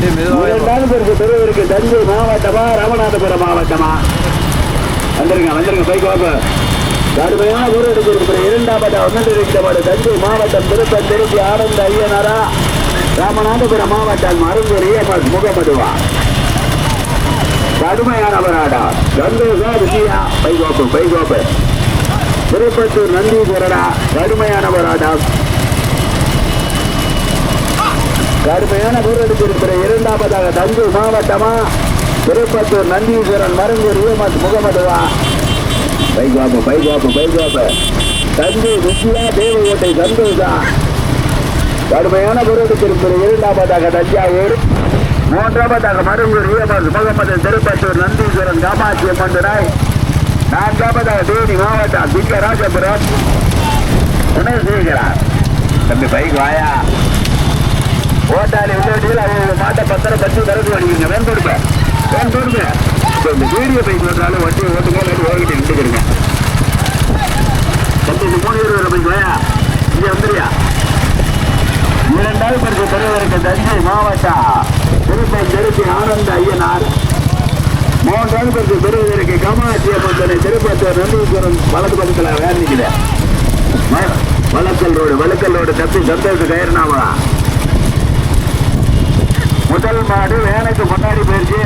பரிசு பெறுவதற்கு தஞ்சை மாவட்டமா ராமநாதபுரம் மாவட்டமா? வந்துருங்க வந்துருங்க பைக் வாங்க. கடுமையான ஊரடங்கு இருக்கிற இரண்டாவது ஒன்று தஞ்சை மாவட்டம் திருப்பம் திருச்சி ஆனந்த ஐயனாரா ராமநாதபுரம் மாவட்டம் மருந்தூர் இஎம்எஸ் முகமதுவா. கடுமையான போராடா கந்தோசா விஜயா பைகோப்பு பைகோப்பு திருப்பத்தூர் நந்தீஸ்வரடா கடுமையான போராட்டம். கடுமையான ஊரடங்கு இரண்டாவதாக தஞ்சை மாவட்டமா? திருப்பத்தூர் நந்தீஸ்வரன் மருந்தூர் இஎம்எஸ் முகமதுவா? பைகாப்பு பைகாப்பு பைகாப்பு தஞ்சை விஜயா தேவகோட்டை சந்தோஷா? கடுமையான பொருளுக்கு இருக்கிற இரண்டாவதாக தஞ்சாவூர். மூன்றாவதாக மருங்கூர் ஈயமர் முகமது திருப்பத்தூர் நந்தீஸ்வரன் காமாட்சி மந்தனாய் நான்காவதாக தேனி மாவட்டம் திங்கராஜபுரம் செய்கிறார் தம்பி பைக் வாயா. ஓட்டாளி உள்ளோட்டியில் அவங்க மாட்டை பத்திரம் பற்றி திறந்து வடிவீங்க வேன் போடுங்க. வேன் போடுங்க. இப்போ இந்த வீடியோ பைக் வந்தாலும் வட்டி ஓட்டுங்க இல்லாட்டி ஓகிட்டு நின்றுக்கிறீங்க பத்து இந்த மூணு இருபது பைக் வாயா இங்கே வந்துறியா இரண்டாவது பிறகு பெறுவதற்கு தஞ்சை மாவட்டம். திருப்பை திருச்சி ஆனந்த ஐயனார். மூன்றாவது பிறகு பெறுவதற்கு கமாட்சி அம்மந்தனை திருப்பத்தூர் நந்தீஸ்வரன் வலது பக்கத்தில் வேறு நிற்கிறேன் வழக்கல் ரோடு வழக்கல் ரோடு தப்பி சந்தோஷ கயிறுனாவா முதல் மாடு வேனுக்கு முன்னாடி போயிருச்சு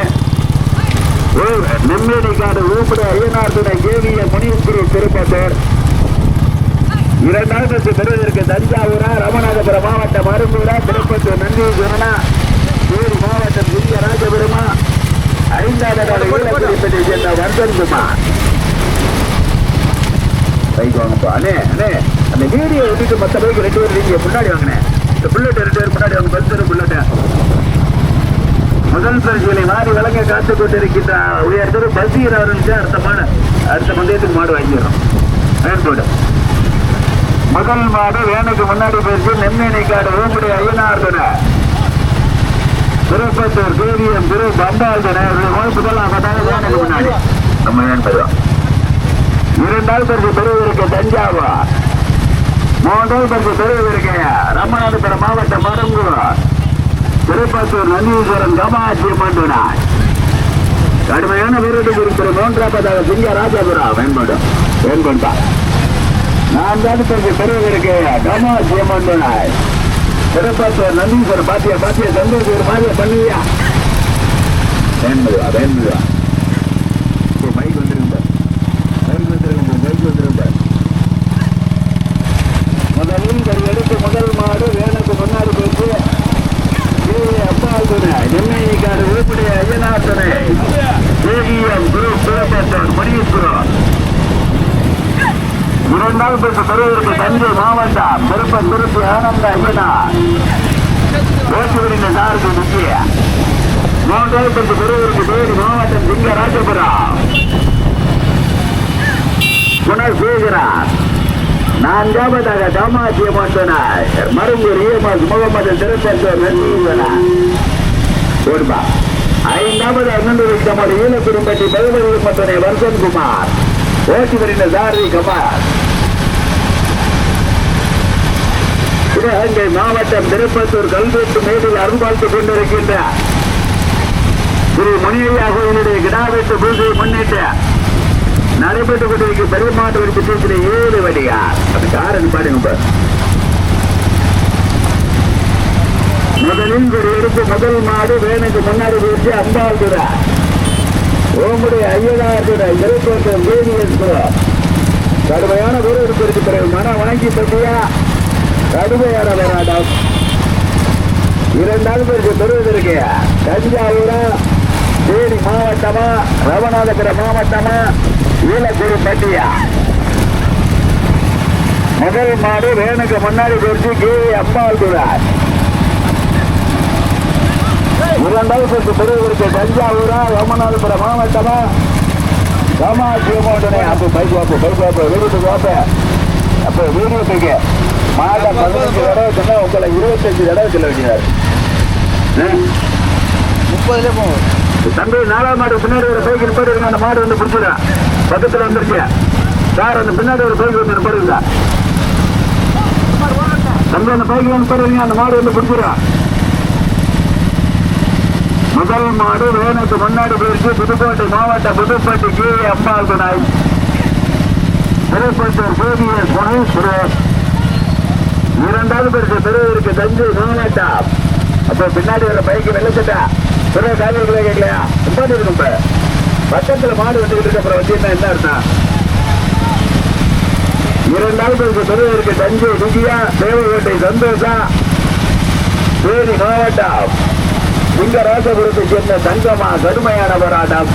நெம்மேனிக்காடு ஊப்பிட ஐயனார் துணை கேவிய முனியக்குரு திருப்பத்தூர் இரண்டாவது பெறுவதற்கு தஞ்சாவூரா ராமநாதபுரம் மாவட்டம் அரும்பூரா திருப்பத்தூர் நந்தீஸ்வரனா தேனி மாவட்டம் இந்திய ராஜபுரமா ஐந்தாவது நாள் ஈழக்குடிப்பட்டி சேர்ந்த வர்தன் குமார் பைக் வாங்கப்பா. அண்ணே அண்ணே அந்த வீடியோ விட்டுட்டு மற்ற பைக் ரெண்டு பேர் நீங்க முன்னாடி வாங்கினேன். இந்த புல்லட் ரெண்டு பேர் முன்னாடி வாங்க பல்சர் புல்லட் முதல் பரிசுகளை மாறி வழங்க காத்துக் கொண்டிருக்கின்ற உயர்த்தர் பசீர் அவர்களுக்கு அர்த்தமான அடுத்த பந்தயத்துக்கு மாடு வாங்கிடுறோம். மேற்போடு முதல் மாடு வேனுக்கு முன்னாடி போயிருக்கு. நெம்மேனி காடு ஓம்புடைய ஐயனார்தன திருப்பத்தூர் தேவியம் திரு பண்டாள்தன. முதலாம் பட்டாங்க வேனுக்கு முன்னாடி. நம்ம ஏன் இரண்டாவது பரிசு பெறுவதற்கு தஞ்சாவூர். மூன்றாவது பரிசு பெறுவதற்கு ராமநாதபுரம் மாவட்டம் மருங்கூர். திருப்பத்தூர் நந்தீஸ்வரன் கமாட்சி மண்டுனார் கடுமையான வீரத்துக்கு இருக்கிற மூன்றாவதாக சிங்க ராஜபுரா வெண்படும். வேண்படும் நான் தான் கொஞ்சம் பெறுவதற்கு கமாட்சி மண்டுனார் திருப்பத்தூர் நந்தீஸ்வரன் பாத்தியா பாத்தியா சந்தோஷ் மாதிரியா பண்ணுவியா வேண்பதுவா வேண்பதுவா மைக் வந்துருங்க மைக் வந்துருங்க மைக் வந்துருங்க முதலில் ஒரு எடுத்து முதல் மாடு வேனுக்கு முன்னாடி போச்சு அப்பால் துணை நெல்லைக்காடு உருப்படி ஐயனார் துணை ஏவிஎம் குரு புறப்பட்டோர் மணியபுரம் இரண்டாம் பரிசு பெறுவதற்கு தஞ்சை மாவட்டம் திருப்ப திருப்பி ஆனந்த ஐயனா ஓட்டுவரின் சாருக்கு முக்கிய. மூன்றாம் பரிசு பெறுவதற்கு தேடி மாவட்டம் திங்க ராஜபுரம். புனர் குணசேகரன். நான்காவதாக காமாட்சி மந்தனாய் மருங்கூர் ஈஎம்எஸ் முகமது திருப்பத்தூர் நந்தீவனார் ஓடுபா ஐந்தாவது அண்ணன் நமது ஈழக்குடும்பத்தை பகுதி மந்தனை வர்தன் குமார் ஓட்டி வருகிற சாரதி கமார் சிவகங்கை மாவட்டம் திருப்பத்தூர் கல்வெட்டு மேடில் அருள்பார்த்துக் கொண்டிருக்கின்ற திரு முனியா கோயிலுடைய கிடாவெட்டு பூஜையை முன்னிட்டு நடைபெற்றுக் கொண்டிருக்கும் பெருமாட்டு வரி ஏழு வழியா அது காரணம் பாருங்க முதலில் ஒரு எடுத்து முதல் மாடு வேணுக்கு முன்னாடி வச்சு அம்பாள் துறை ஓமுடைய ஐயனார் துறை வேணி தேவியேஸ்வரம் கடுமையான வீரருக்கு பிறகு மன வணங்கி பற்றியா கடுமையான போராட்டம் இரண்டாவது பேருக்கு பெறுவதற்கு தஞ்சாவூரா தேனி மாவட்டமா ராமநாதபுரம் மாவட்டமா ஈழக்குடி பட்டியா? முதல் மாடு வேணுக்கு முன்னாடி குறிச்சு கே. அம்மாள் குரார் இரண்டாவது பேருக்கு பெறுவதற்கு தஞ்சாவூரா ராமநாதபுரம் மாவட்டமா? ரமா மாவட்டனே அப்போ பைக் வாப்பு பைக் வாப்பு வீட்டுக்கு வாப்பு அப்போ வீட்டுக்கு மாலை பதினஞ்சு தடவை சொன்னா உங்களை இருபத்தஞ்சு தடவை சொல்ல வேண்டியதாரு முப்பதுலேயே போகும் தம்பி நாலாம் மாடு பின்னாடி ஒரு பைக் நிப்பாடி இருங்க அந்த மாடு வந்து பிடிச்சிடும் பக்கத்துல வந்துருச்சு சார் அந்த பின்னாடி ஒரு பைக் வந்து நிப்பாடுங்க தம்பி அந்த பைக் நிப்பாடி இருங்க அந்த மாடு வந்து பிடிச்சிடும் முதல் மாடு வேனுக்கு முன்னாடி போயிருக்கு புதுக்கோட்டை மாவட்டம் புதுப்பட்டி கே. அம்பாள் துணை திருப்பத்தூர் துணை சுரேஷ் இரண்டாவது பரிசு பெறுவதற்கு தஞ்சை மாவட்டம் அப்ப பின்னாடி வர பைக்கு வெள்ளச்சட்டா பிறகு காலையில் கேட்கலையா? ரொம்ப இருக்கும் இப்ப பக்கத்துல மாடு வந்துகிட்டு இருக்க. அப்புறம் வச்சு என்ன அர்த்தம்? இரண்டாவது பரிசு பெறுவதற்கு தஞ்சை விஜயா தேவகோட்டை சந்தோஷா தேனி மாவட்டம் சிங்க ராசபுரத்தை சேர்ந்த தங்கமா கடுமையான போராட்டம்.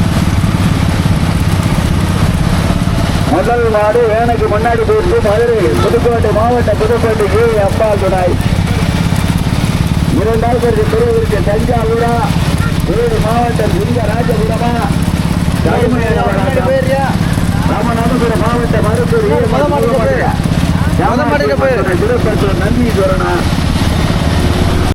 முதல் நாடு வேனுக்கு முன்னாடி போயிருக்கு மதுரை புதுக்கோட்டை மாவட்டம் புதுக்கோட்டை ஏ அப்பால் துணை. இரண்டாவது பிரிவிற்கு தஞ்சாவூரா வேறு மாவட்டம் சிங்க ராஜபுரமா. ராமநாதபுரம் மாவட்டம். மருத்துவர் மாட்டுக்கு